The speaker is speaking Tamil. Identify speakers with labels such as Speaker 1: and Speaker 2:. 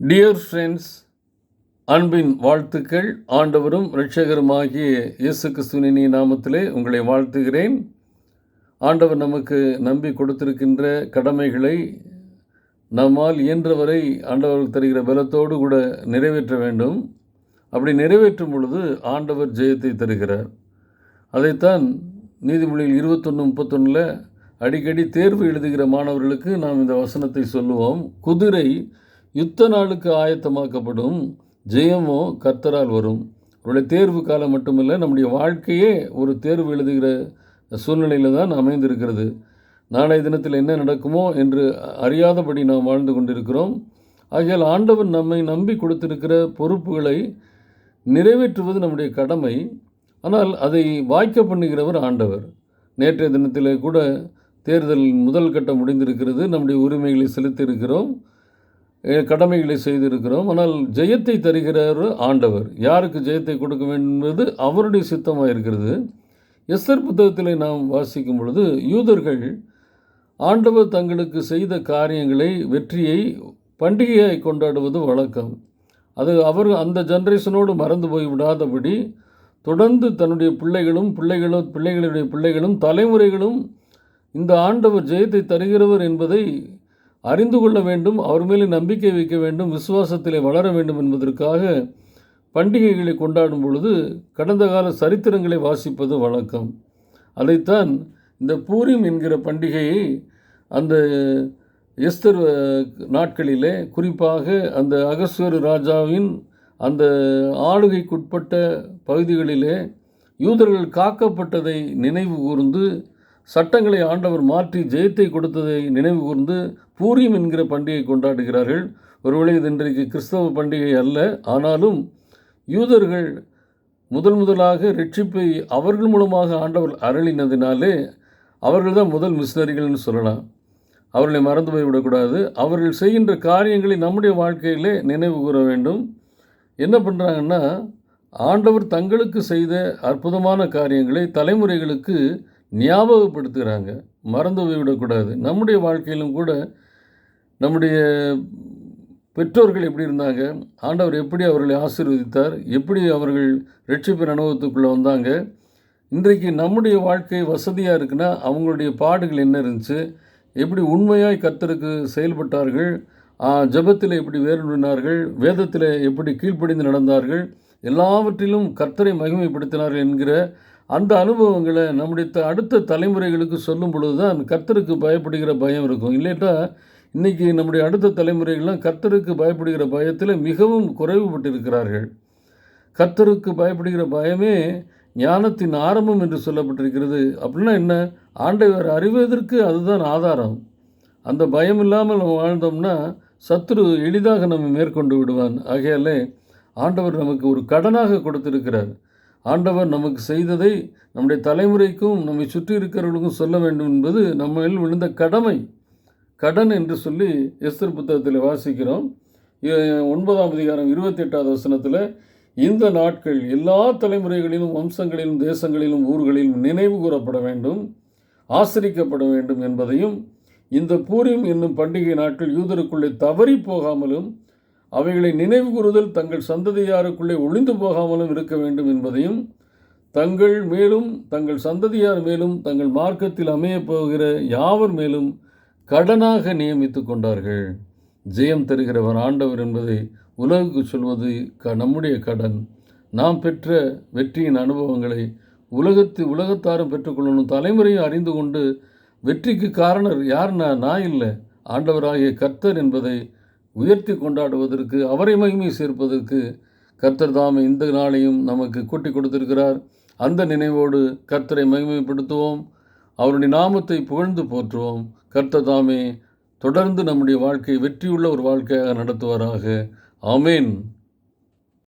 Speaker 1: டியர் ஃப்ரெண்ட்ஸ் அன்பின் வாழ்த்துக்கள். ஆண்டவரும் இரட்சகருமாகிய இயேசு கிறிஸ்துவின் நாமத்திலே உங்களை வாழ்த்துகிறேன். ஆண்டவர் நமக்கு நம்பி கொடுத்திருக்கின்ற கடமைகளை நம்மால் இயன்றவரை ஆண்டவர்கள் தருகிற பலத்தோடு கூட நிறைவேற்ற வேண்டும். அப்படி நிறைவேற்றும் பொழுது ஆண்டவர் ஜெயத்தை தருகிறார். அதைத்தான் நீதிமொழியில் இருபத்தொன்று முப்பத்தொன்னில் அடிக்கடி தேர்வு எழுதுகிற மாணவர்களுக்கு நாம் இந்த வசனத்தை சொல்லுவோம். குதிரை யுத்த நாளுக்கு ஆயத்தமாக்கப்படும் ஜெயமோ கர்த்தரால் வரும். அவருடைய தேர்வு காலம் மட்டுமல்ல நம்முடைய வாழ்க்கையே ஒரு தேர்வு எழுதுகிற சூழ்நிலையில் தான் அமைந்திருக்கிறது. நாளைய தினத்தில் என்ன நடக்குமோ என்று அறியாதபடி நாம் வாழ்ந்து கொண்டிருக்கிறோம். ஆகையால் ஆண்டவன் நம்மை நம்பி கொடுத்திருக்கிற பொறுப்புகளை நிறைவேற்றுவது நம்முடைய கடமை. ஆனால் அதை வாய்க்க பண்ணுகிறவர் ஆண்டவர். நேற்றைய தினத்தில் கூட தேர்தல் முதல் கட்டம் முடிந்திருக்கிறது. நம்முடைய உரிமைகளை செலுத்தியிருக்கிறோம். கடமைகளை செய்திருக்கிறோம். ஆனால் ஜெயத்தை தருகிறார் ஆண்டவர். யாருக்கு ஜெயத்தை கொடுக்க வேண்டும் என்பது அவருடைய சித்தமாக இருக்கிறது. எஸ்தர் புத்தகத்தில் நாம் வாசிக்கும் பொழுது யூதர்கள் ஆண்டவர் தங்களுக்கு செய்த காரியங்களை வெற்றியை பண்டிகையை கொண்டாடுவது வழக்கம். அது அவர் அந்த ஜென்ரேஷனோடு மறந்து போய் விடாதபடி தொடர்ந்து தன்னுடைய பிள்ளைகளும் பிள்ளைகளும் பிள்ளைகளுடைய பிள்ளைகளும் தலைமுறைகளும் இந்த ஆண்டவர் ஜெயத்தை தருகிறவர் என்பதை அறிந்து கொள்ள வேண்டும் அவர் மேலே நம்பிக்கை வைக்க வேண்டும் விசுவாசத்திலே வளர வேண்டும் என்பதற்காக பண்டிகைகளை கொண்டாடும் பொழுது கடந்த கால சரித்திரங்களை வாசிப்பது வழக்கம். அதைத்தான் இந்த பூரிம் என்கிற பண்டிகையை அந்த எஸ்தர் நாட்களிலே குறிப்பாக அந்த அகஸ்வர ராஜாவின் அந்த ஆளுகைக்குட்பட்ட பகுதிகளிலே யூதர்கள் காக்கப்பட்டதை நினைவு கூர்ந்து சட்டங்களை ஆண்டவர் மாற்றி ஜெயத்தை கொடுத்ததை நினைவு கூர்ந்து பூரியம் என்கிற பண்டிகை கொண்டாடுகிறார்கள். ஒருவேளை இது இன்றைக்கு கிறிஸ்தவ பண்டிகை அல்ல. ஆனாலும் யூதர்கள் முதல் முதலாக ரட்சிப்பை அவர்கள் மூலமாக ஆண்டவர் அருளினதினாலே அவர்கள் தான் முதல் மிஷினரிகள்னு சொல்லலாம். அவர்களை மறந்து போய்விடக்கூடாது. அவர்கள் செய்கின்ற காரியங்களை நம்முடைய வாழ்க்கையிலே நினைவு கூற வேண்டும். என்ன பண்ணுறாங்கன்னா ஆண்டவர் தங்களுக்கு செய்த அற்புதமான காரியங்களை தலைமுறைகளுக்கு ஞாபகப்படுத்துகிறாங்க மறந்து போய்விடக்கூடாது. நம்முடைய வாழ்க்கையிலும் கூட நம்முடைய பெற்றோர்கள் எப்படி இருந்தாங்க ஆண்டவர் எப்படி அவர்களை ஆசீர்வதித்தார் எப்படி அவர்கள் ரட்சிப்பின் அனுபவத்துக்குள்ளே வந்தாங்க இன்றைக்கு நம்முடைய வாழ்க்கை வசதியாக இருக்குன்னா அவங்களுடைய பாடுகள் என்ன இருந்துச்சு எப்படி உண்மையாய் கத்தருக்கு செயல்பட்டார்கள் ஜபத்தில் எப்படி வேறுபடினார்கள் வேதத்தில் எப்படி கீழ்ப்படிந்து நடந்தார்கள் எல்லாவற்றிலும் கர்த்தரை மகிமைப்படுத்தினார்கள் என்கிற அந்த அனுபவங்களை நம்முடைய த அடுத்த தலைமுறைகளுக்கு சொல்லும் பொழுது தான் கர்த்தருக்கு பயப்படுகிற பயம் இருக்கும். இல்லைட்டா இன்றைக்கி நம்முடைய அடுத்த தலைமுறைகள்லாம் கர்த்தருக்கு பயப்படுகிற பயத்தில் மிகவும் குறைவுபட்டிருக்கிறார்கள். கர்த்தருக்கு பயப்படுகிற பயமே ஞானத்தின் ஆரம்பம் என்று சொல்லப்பட்டிருக்கிறது. அப்படின்னா என்ன? ஆண்டவர் அறிவதற்கு அதுதான் ஆதாரம். அந்த பயம் இல்லாமல் நம்ம வாழ்ந்தோம்னா சத்ரு எளிதாக நம்ம மேற்கொண்டு விடுவான். ஆகையாலே ஆண்டவர் நமக்கு ஒரு கடனாக கொடுத்திருக்கிறார். ஆண்டவர் நமக்கு செய்ததை நம்முடைய தலைமுறைக்கும் நம்மை சுற்றி இருக்கிறவர்களுக்கும் சொல்ல வேண்டும் என்பது நம்மில் விழுந்த கடமை. கடன் என்று சொல்லி எஸ்தர் புத்தகத்தில் வாசிக்கிறோம். ஒன்பதாம் அதிகாரம் இருபத்தி எட்டாவது வசனத்தில் இந்த நாட்கள் எல்லா தலைமுறைகளிலும் வம்சங்களிலும் தேசங்களிலும் ஊர்களிலும் நினைவு கூறப்பட வேண்டும் ஆசிரிக்கப்பட வேண்டும் என்பதையும் இந்த பூரிம் என்னும் பண்டிகை நாட்கள் யூதருக்குள்ளே தவறி போகாமலும் அவைகளை நினைவு கூறுதல் தங்கள் சந்ததியாருக்குள்ளே ஒளிந்து போகாமலும் இருக்க வேண்டும் என்பதையும் தங்கள் மேலும் தங்கள் சந்ததியார் மேலும் தங்கள் மார்க்கத்தில் அமையப் போகிற யாவர் மேலும் கடனாக நியமித்து கொண்டார்கள். ஜெயம் தருகிறவர் ஆண்டவர் என்பதை உலகுக்கு சொல்வது க நம்முடைய கடன். நாம் பெற்ற வெற்றியின் அனுபவங்களை உலகத்து உலகத்தாரும் பெற்றுக்கொள்ளணும். தலைமுறையும் அறிந்து கொண்டு வெற்றிக்கு காரணர் யாருன்னா நான் இல்லை. ஆண்டவராகிய கர்த்தர் என்பதை உயர்த்தி கொண்டாடுவதற்கு அவரை மகிமை சேர்ப்பதற்கு கர்த்தர் தாம் இந்த நாளையும் நமக்கு கூட்டி கொடுத்திருக்கிறார். அந்த நினைவோடு கர்த்தரை மகிமைப்படுத்துவோம். அவருடைய நாமத்தை புகழ்ந்து போற்றுவோம். கர்த்தர் தாமே தொடர்ந்து நம்முடைய வாழ்க்கை வெற்றியுள்ள ஒரு வாழ்க்கையாக நடத்துவாராக. ஆமேன்.